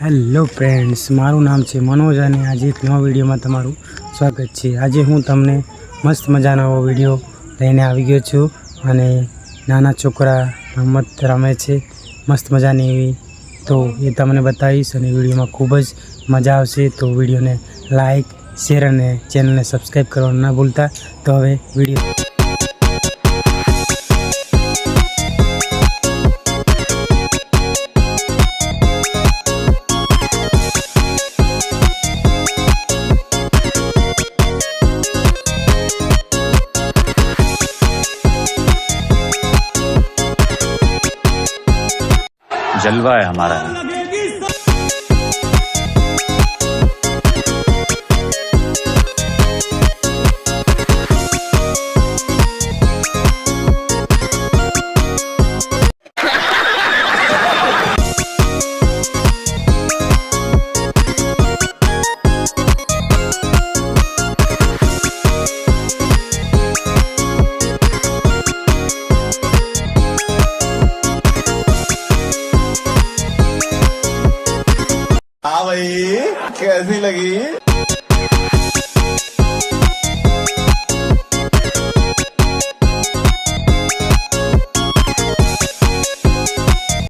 Hello friends, મારું નામ છે મનોજ અને આજે એક નવા વિડીયોમાં તમારું સ્વાગત છે. આજે હું તમને મસ્ત મજાનો વીડિયો લઈને આવી ગયો છું અને નાના છોકરા રમત રમે છે, મસ્ત મજાની એવી. તો એ તમને બતાવીશ અને વિડીયોમાં ખૂબ જ મજા આવશે. તો વિડીયોને લાઈક, શેર અને ચેનલને સબસ્ક્રાઈબ કરવાનું ના ભૂલતા. તો હવે વીડિયો जलवा है हमारा। भाई कैसी लगी